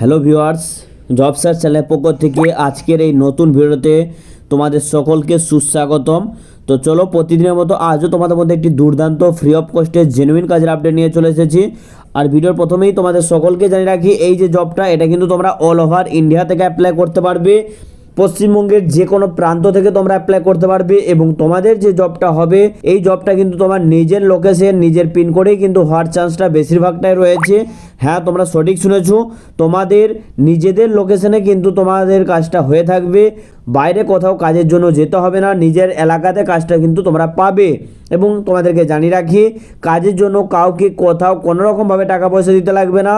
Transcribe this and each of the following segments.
Hello viewers, job sir চ্যানেলের পক্ষ থেকে আজকের এই নতুন ভিডিওতে তোমাদের সকলকে সুস্বাগতম। তো চলো, প্রতিদিনের মতো আজও তোমাদের মধ্যে একটি দুর্দান্ত ফ্রি অফ কস্টে জেনুইন কাজের আপডেট নিয়ে চলে এসেছি। আর ভিডিওর প্রথমেই তোমাদের সকলকে জানিয়ে রাখি, এই যে জবটা এটা কিন্তু তোমরা অল ওভার ইন্ডিয়া থেকে অ্যাপ্লাই করতে পারবে। পশ্চিমবঙ্গের যে কোনো প্রান্ত থেকে তোমরা অ্যাপ্লাই করতে পারবে এবং তোমাদের যে জবটা হবে, এই জবটা কিন্তু তোমার নিজের লোকেশন নিজের পিন পিনকোডেই কিন্তু হওয়ার চান্সটা বেশিরভাগটাই রয়েছে। হ্যাঁ তোমরা সঠিক শুনেছো। তোমাদের নিজেদের লোকেশনে কিন্তু তোমাদের কাজটা হয়ে থাকবে। বাইরে কোথাও কাজের জন্য যেতে হবে না, নিজের এলাকাতে কাজটা কিন্তু তোমরা পাবে। এবং তোমাদেরকে জানিয়ে রাখি, কাজের জন্য কাউকে কোথাও কোনো রকমভাবে টাকা পয়সা দিতে লাগবে না।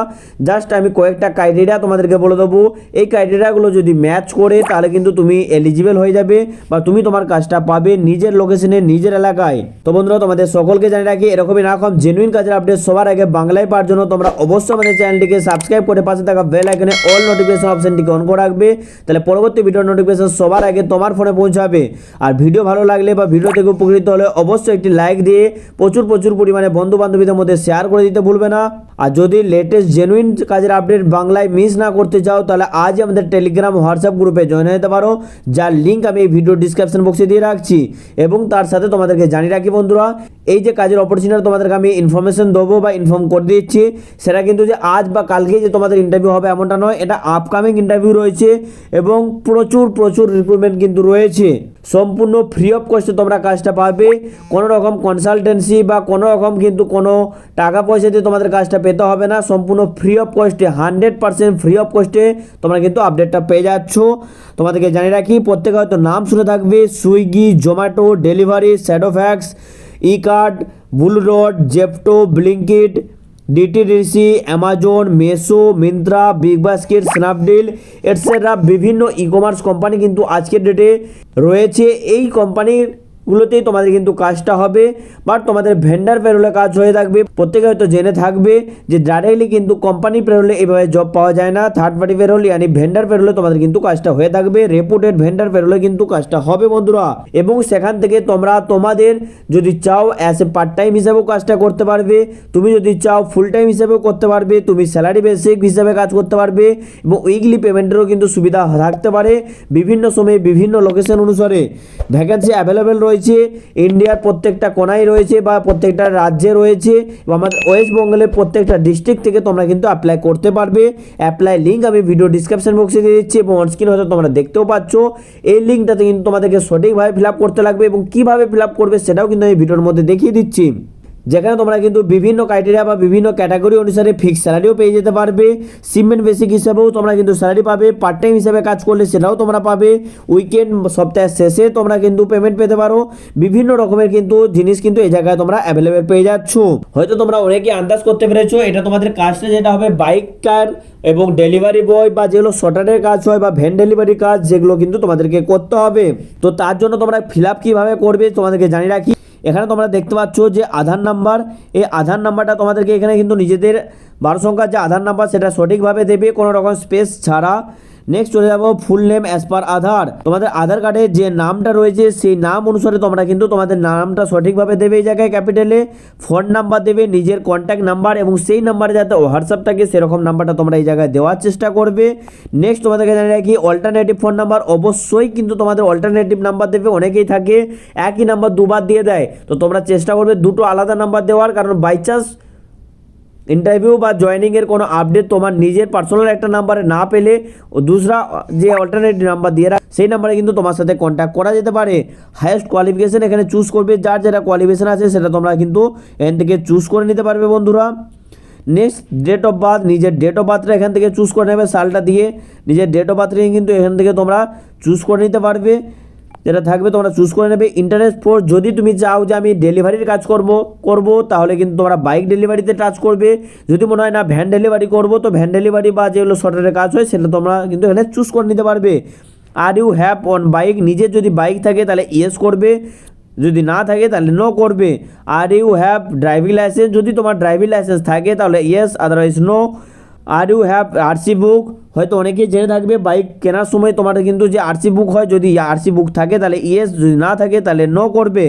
জাস্ট আমি কয়েকটা ক্রাইটেরিয়া তোমাদেরকে বলে দেবো। এই ক্রাইটেরিয়াগুলো যদি ম্যাচ করে, তাহলে কিন্তু তুমি এলিজিবল হয়ে যাবে বা তুমি তোমার কাজটা পাবে নিজের লোকেশনে নিজের এলাকায়। তো বন্ধুরা, তোমাদের সকলকে জানিয়ে রাখি, এরকমই এরকম জেনুইন কাজের আপডেট সবার আগে বাংলায় পাওয়ার জন্য তোমরা অবশ্যই আমাদের চ্যানেলটিকে সাবস্ক্রাইব করে পাশে থাকা বেল আইকনে অল নোটিফিকেশন অপশনটিকে অন করে রাখবে। তাহলে পরবর্তী ভিডিও নোটিফিকেশন সবার আগে তোমার ফোনে পৌঁছাবে। আর ভিডিও ভালো লাগলে বা ভিডিও থেকে উপকৃত হলে অবশ্যই একটি লাইক দিয়ে প্রচুর প্রচুর পরিমাণে বন্ধু বান্ধবীদের মধ্যে শেয়ার করে দিতে ভুলবে না। আর যদি লেটেস্ট জেনুইন কাজের আপডেট বাংলায় মিস না করতে চাও, তাহলে আজই আমাদের টেলিগ্রাম হোয়াটসঅ্যাপ গ্রুপে জয়েন যেতে পারো, যার লিঙ্ক আমি এই ভিডিও ডিসক্রিপশন বক্সে দিয়ে রাখছি। এবং তার সাথে তোমাদেরকে জানিয়ে রাখি বন্ধুরা, এই যে কাজের অপরচুনিটি তোমাদেরকে আমি ইনফরমেশন দেবো বা ইনফর্ম করে দিচ্ছি, সেটা কিন্তু যে আজ বা কালকে যে তোমাদের ইন্টারভিউ হবে এমনটা নয়, এটা আপকামিং ইন্টারভিউ রয়েছে এবং প্রচুর প্রচুর রিক্রুটমেন্ট কিন্তু রয়েছে। সম্পূর্ণ ফ্রি অফ কস্টে তোমরা কাজটা পাবে। কোনো রকম কনসালটেন্সি বা কোনো রকম কিন্তু কোনো টাকা পয়সা দিয়ে তোমাদের কাজটা পেতে হবে না। সম্পূর্ণ ফ্রি অফ কস্টে হান্ড্রেড পার্সেন্ট ফ্রি অফ কস্টে তোমরা কিন্তু আপডেটটা পেয়ে যাচ্ছ। তোমাদেরকে জানিয়ে রাখি, প্রত্যেকে হয়তো নাম শুনে থাকবে, Swiggy, Zomato, delivery Shadowfax Ekart বুল road Zepto, Blinkit DTDC, Amazon Meesho Myntra, big basket, Snapdeal, etcetera বিভিন্ন ই কমার্স কোম্পানি কিন্তু আজকের ডেটে রয়েছে। এই কোম্পানির গুলোতেই তোমাদের কিন্তু কাজটা হবে বাট তোমাদের ভেন্ডার পেরোলে কাজ হয়ে থাকবে। প্রত্যেকে হয়তো জেনে থাকবে যে ডাইরেক্টলি কিন্তু কোম্পানি পেরোলে এভাবে জব পাওয়া যায় না। থার্ড পার্টি পেরোলে yani ভেন্ডার পেরোলে তোমাদের কিন্তু কাজটা হয়ে থাকবে। রেপুটেড ভেন্ডার পেরোলে কিন্তু কাজটা হবে বন্ধুরা। এবং সেখান থেকে তোমরা তোমাদের যদি চাও অ্যাজ এ পার্ট টাইম হিসাবেও কাজটা করতে পারবে। তুমি যদি চাও ফুল টাইম হিসাবেও করতে পারবে। তুমি স্যালারি বেসিক হিসাবে কাজ করতে পারবে। এবং উইকলি পেমেন্টেরও কিন্তু সুবিধা থাকতে পারে। বিভিন্ন সময়ে বিভিন্ন লোকেশন অনুসারে ভ্যাকেন্সি অ্যাভেলেবেল রয়েছে। ইন্ডিয়ার প্রত্যেকটা কোনায় রয়েছে বা প্রত্যেকটা রাজ্যে রয়েছে বা আমাদের ওয়েস্ট বেঙ্গলের প্রত্যেকটা ডিস্ট্রিক্ট থেকে তোমরা কিন্তু অ্যাপ্লাই করতে পারবে। অ্যাপ্লাই লিঙ্ক আমি ভিডিও ডিসক্রিপশন বক্সে দিয়ে দিচ্ছি এবং অনস্ক্রিন হয়তো তোমরা দেখতেও পাচ্ছ। এই লিঙ্কটাতে কিন্তু তোমাদেরকে সঠিকভাবে ফিল করতে লাগবে এবং কীভাবে ফিল করবে সেটাও কিন্তু আমি ভিডিওর মধ্যে দেখিয়ে দিচ্ছি। যেখানে তোমরা কিন্তু বিভিন্ন ক্রাইটেরিয়া বা বিভিন্ন ক্যাটাগরি অনুসারে ফিক্স স্যালারিও পেয়ে যেতে পারবে। সিমেন্ট বেসিক হিসাবেও তোমরা কিন্তু স্যালারি পাবে। পার্ট টাইম হিসাবে কাজ করলে সেটাও তোমরা পাবে। উইকেন্ড সপ্তাহের শেষে তোমরা কিন্তু পেমেন্ট পেতে পারো। বিভিন্ন রকমের কিন্তু জিনিস কিন্তু এই জায়গায় তোমরা অ্যাভেলেবেল পেয়ে যাচ্ছ। হয়তো তোমরা অনেকে আন্দাজ করতে পেরেছ, এটা তোমাদের কাজটা যেটা হবে বাইক কার এবং ডেলিভারি বয় বা যেগুলো শর্টারের কাজ হয় বা ভ্যান ডেলিভারি কাজ, যেগুলো কিন্তু তোমাদেরকে করতে হবে। তো তার জন্য তোমরা ফিল আপ কীভাবে করবে তোমাদেরকে জানিয়ে রাখি। এখানে তোমরা দেখতে পাচ্ছ যে আধার নাম্বার, এই আধার নাম্বারটা তোমাদেরকে এখানে কিন্তু নিজেদের বারো সংখ্যার যে আধার নাম্বার, সেটা সঠিকভাবে দেবে কোনো রকম স্পেস ছাড়া। নেক্সট চলে যাব ফুল নেম অ্যাজ পার আধার। তোমাদের আধার কার্ডে যে নামটা রয়েছে, সেই নাম অনুসারে তোমরা কিন্তু তোমাদের নামটা সঠিকভাবে দেবে এই জায়গায় ক্যাপিটালে ফোন নাম্বার দেবে, নিজের কন্ট্যাক্ট নাম্বার এবং সেই নাম্বারে যাতে হোয়াটসঅ্যাপ থাকে, সেরকম নাম্বারটা তোমরা এই জায়গায় দেওয়ার চেষ্টা করবে। নেক্সট তোমাদেরকে জানিয়ে রাখি অল্টারনেটিভ ফোন নাম্বার অবশ্যই কিন্তু তোমাদের অল্টারনেটিভ নাম্বার দেবে, অনেকেই থাকে, একই নাম্বার দুবার দিয়ে দেয়। তো তোমরা চেষ্টা করবে দুটো আলাদা নাম্বার দেওয়ার, কারণ বাই চান্স ইন্টারভিউ বা জয়েনিংয়ের কোনো আপডেট তোমার নিজের পার্সোনাল একটা নাম্বারে না পেলে, ও দুসরা যে অল্টারনেটিভ নাম্বার দিয়ে রাখ, সেই নাম্বারে কিন্তু তোমার সাথে কন্ট্যাক্ট করা যেতে পারে। হায়েস্ট কোয়ালিফিকেশন এখানে চুজ করবে, যার যেটা কোয়ালিফিকেশন আছে সেটা তোমরা কিন্তু এখান থেকে চুজ করে নিতে পারবে বন্ধুরা। নেক্সট ডেট অফ বার্থ নিজের ডেট অফ বার্থটা এখান থেকে চুজ করে নেবে, সালটা দিয়ে। নিজের ডেট অফ বার্থ কিন্তু এখান থেকে তোমরা চুজ করে নিতে পারবে। যেটা থাকবে তোমরা চুজ করে নেবে। ইন্টারেস্ট ফোর যদি তুমি চাও যে আমি ডেলিভারির কাজ করব করব, তাহলে কিন্তু তোমরা বাইক ডেলিভারিতে টাচ করবে। যদি মনে হয় না ভ্যান ডেলিভারি করব, তো ভ্যান ডেলিভারি বা যেগুলো শর্টের কাজ হয়, সেটা তোমরা কিন্তু এখানে চুজ করে নিতে পারবে। Are you have on bike নিজের যদি বাইক থাকে, তাহলে ইয়েস করবে। যদি না থাকে, তাহলে নো করবে। Are you have driving licence যদি তোমার ড্রাইভিং লাইসেন্স থাকে, তাহলে yes otherwise no are you have RC book হয়তো অনেকেই জেনে থাকবে বাইক কেনার সময় তোমার কিন্তু যে আরসি বুক হয়, যদি আরসি বুক থাকে, তাহলে ইয়েস যদি না থাকে, তাহলে নো করবে।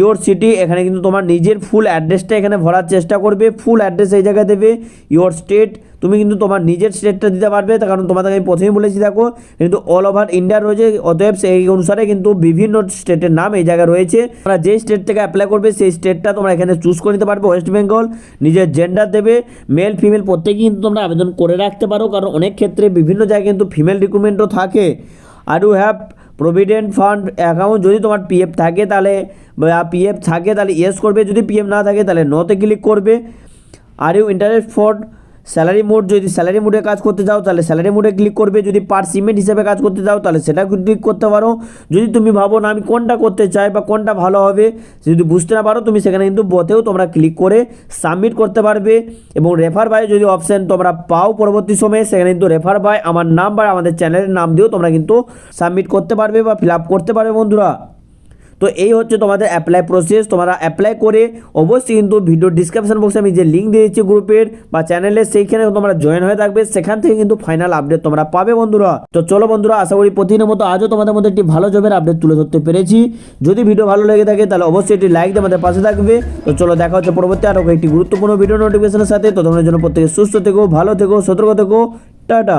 ইওর সিটি, এখানে কিন্তু তোমার নিজের ফুল অ্যাড্রেসটা এখানে ভরার চেষ্টা করবে ফুল অ্যাড্রেস এই জায়গায় দেবে, ইওর স্টেট, তুমি কিন্তু তোমার নিজের স্টেটটা দিতে পারবে কারণ তোমাদের আমি প্রথমেই বলেছি, দেখো, কিন্তু অল ওভার ইন্ডিয়া রয়েছে, অতএব সেই অনুসারে কিন্তু বিভিন্ন স্টেটের নাম এই জায়গায় রয়েছে। তোমরা যে স্টেট থেকে অ্যাপ্লাই করবে, সেই স্টেটটা তোমরা এখানে চুজ করে নিতে পারবে ওয়েস্ট বেঙ্গল নিজের জেন্ডার দেবে মেল ফিমেল প্রত্যেকেই কিন্তু তোমরা আবেদন করে রাখতে পারো, কারণ অনেক ক্ষেত্রে বিভিন্ন জায়গায় কিন্তু ফিমেল রিক্রুটমেন্টও থাকে। Are you have provident fund account যদি তোমার পিএফ থাকে তাহলে পিএফ থাকে তাহলে ইয়েস করবে, যদি পিএফ না থাকে তাহলে নোতে ক্লিক করবে। Are you interest for salary mode, যদি স্যালারি মোডে কাজ করতে যাও, তাহলে স্যালারি মোডে ক্লিক করবে। যদি পার সিমেন্ট হিসেবে কাজ করতে যাও, তাহলে সেটা ক্লিক করতে পারো। যদি তুমি ভাবো, না, আমি কোনটা করতে চাই বা কোনটা ভালো হবে? যদি বুঝতে না পারো, তুমি সেখানে কিন্তু বতেও তোমরা ক্লিক করে সাবমিট করতে পারবে। এবং রেফার বাই যদি অপশান তোমরা পাও পরবর্তী সময়ে, সেখানে কিন্তু রেফার বাই আমার নাম বা আমাদের চ্যানেলের নাম দিয়েও তোমরা কিন্তু সাবমিট করতে পারবে বা ফিল করতে পারবে, বন্ধুরা। তো এই হচ্ছে তোমাদের অ্যাপ্লাই প্রসেস তোমরা অ্যাপ্লাই করে অবশ্যই কিন্তু ভিডিও ডিসক্রিপশন বক্সে আমি যে লিঙ্ক দিয়েছি গ্রুপের বা চ্যানেলের সেইখানে তোমরা জয়েন হয়ে থাকবে। সেখান থেকে কিন্তু ফাইনাল আপডেট তোমরা পাবে বন্ধুরা। তো চলো বন্ধুরা, আশা করি প্রতিদিনের মতো আজও তোমাদের মধ্যে একটি ভালো জবের আপডেট তুলে ধরতে পেরেছি। যদি ভিডিও ভালো লেগে থাকে, তাহলে অবশ্যই একটি লাইক দিয়ে আমাদের পাশে থাকবে। তো চলো দেখা হচ্ছে পরবর্তী আরও একটি গুরুত্বপূর্ণ ভিডিও নোটিফিকেশনের সাথে। ততক্ষণের জন্য প্রত্যেকে সুস্থ থেকো, ভালো থেকো, সতর্ক থেকো। টাটা।